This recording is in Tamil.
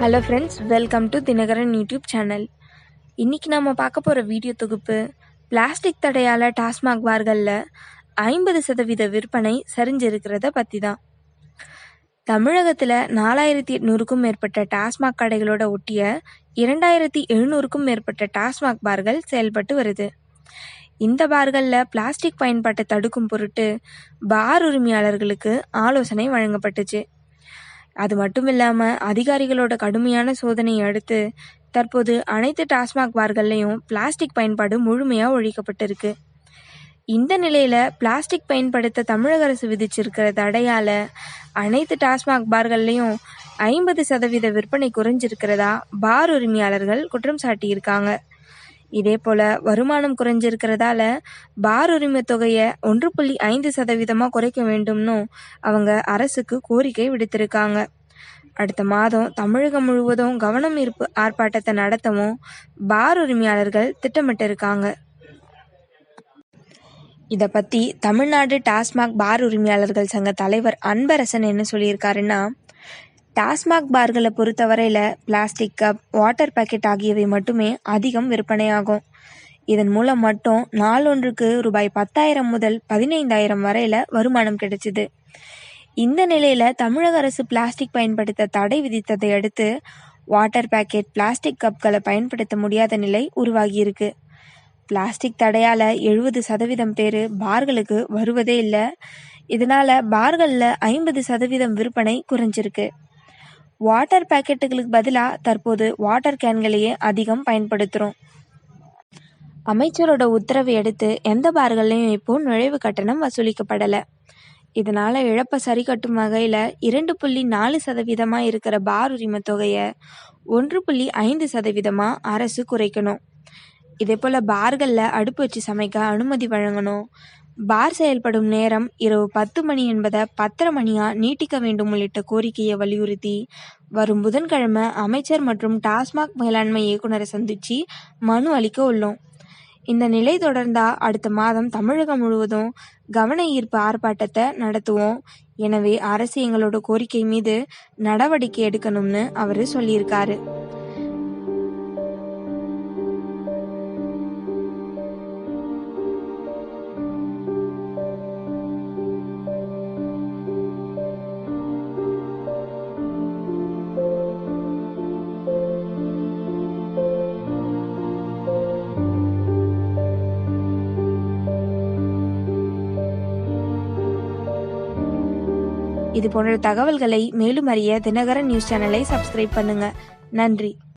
Hello friends welcome to Dinakaran YouTube channel இன்றைக்கி நம்ம பார்க்க போகிற வீடியோ தொகுப்பு பிளாஸ்டிக் தடையால் டாஸ்மாக் பார்களில் ஐம்பது சதவீத விற்பனை சரிஞ்சிருக்கிறத பற்றி தான் தமிழகத்தில் நாலாயிரத்தி எட்நூறுக்கும் மேற்பட்ட டாஸ்மாக் கடைகளோட ஒட்டிய இரண்டாயிரத்தி எழுநூறுக்கும் மேற்பட்ட டாஸ்மாக் பார்கள் செயல்பட்டு வருது. இந்த பார்களில் பிளாஸ்டிக் பயன்பாட்டை தடுக்கும் பொருட்டு பார் உரிமையாளர்களுக்கு ஆலோசனை வழங்கப்பட்டுச்சு. அது மட்டும் இல்லாமல் அதிகாரிகளோட கடுமையான சோதனையை அடுத்து தற்போது அனைத்து டாஸ்மாக் பார்கள்லையும் பிளாஸ்டிக் பயன்பாடு முழுமையாக ஒழிக்கப்பட்டிருக்கு. இந்த நிலையில் பிளாஸ்டிக் பயன்படுத்த தமிழக அரசு விதிச்சிருக்கிற தடையால் அனைத்து டாஸ்மாக் பார்கள்லையும் ஐம்பது சதவீத விற்பனை குறைஞ்சிருக்கிறதா பார் உரிமையாளர்கள் குற்றம் சாட்டியிருக்காங்க. இதே போல வருமானம் குறைஞ்சிருக்கிறதால பார் உரிமை தொகையை ஒன்று புள்ளி ஐந்து சதவீதமாக குறைக்க வேண்டும்னு அவங்க அரசுக்கு கோரிக்கை விடுத்திருக்காங்க. அடுத்த மாதம் தமிழகம் முழுவதும் கவனம் ஈர்ப்பு ஆர்ப்பாட்டத்தை நடத்தவும் பார் உரிமையாளர்கள் திட்டமிட்டிருக்காங்க. இதை பற்றி தமிழ்நாடு டாஸ்மாக் பார் உரிமையாளர்கள் சங்க தலைவர் அன்பரசன் என்ன சொல்லியிருக்காருன்னா டாஸ்மாக் பார்களை பொறுத்தவரையில் பிளாஸ்டிக் கப் வாட்டர் பேக்கெட் ஆகியவை மட்டுமே அதிகம் விற்பனையாகும். இதன் மூலம் மட்டும் நாளொன்றுக்கு ரூபாய் பத்தாயிரம் முதல் பதினைந்தாயிரம் வரையில் வருமானம் கிடைச்சிது. இந்த நிலையில் தமிழக அரசு பிளாஸ்டிக் பயன்படுத்த தடை விதித்ததை அடுத்து வாட்டர் பேக்கெட் பிளாஸ்டிக் கப்களை பயன்படுத்த முடியாத நிலை உருவாகியிருக்கு பிளாஸ்டிக் தடையால் எழுபது சதவீதம் பேர் பார்களுக்கு வருவதே இல்லை. இதனால் பார்களில் ஐம்பது சதவீதம் விற்பனை குறைஞ்சிருக்கு. வாட்டர் பேக்கெட்டுகளுக்கு பதிலாக தற்போது வாட்டர் கேன்களையே அதிகம் பயன்படுத்துகிறோம் அமைச்சரோட உத்தரவை அடுத்து எந்த பார்கள்லையும் இப்போ நுழைவு கட்டணம் வசூலிக்கப்படலை. இதனால் இழப்பை சரி கட்டும் வகையில் இரண்டு புள்ளி நாலு சதவீதமாக இருக்கிற பார் உரிமை தொகையை ஒன்று புள்ளி ஐந்து சதவீதமாக அரசு குறைக்கணும். இதே போல் பார்களில் அடுப்பு வச்சு சமைக்க அனுமதி வழங்கணும். பார் செயல்படும் நேரம் இரவு பத்து மணி என்பதை பத்தரை மணியா நீட்டிக்க வேண்டும் உள்ளிட்ட கோரிக்கையை வலியுறுத்தி வரும் புதன்கிழமை அமைச்சர் மற்றும் டாஸ்மாக் மேலாண்மை இயக்குனரை சந்திச்சு மனு அளிக்க உள்ளோம். இந்த நிலை தொடர்ந்தா அடுத்த மாதம் தமிழகம் முழுவதும் கவன ஈர்ப்பு ஆர்ப்பாட்டத்தை நடத்துவோம். எனவே அரசு எங்களோட கோரிக்கை மீது நடவடிக்கை எடுக்கணும்னு அவர் சொல்லியிருக்காரு. இது போன்ற தகவல்களை மேலும் அறிய தினகரன் நியூஸ் சேனலை சப்ஸ்கிரைப் பண்ணுங்க. நன்றி.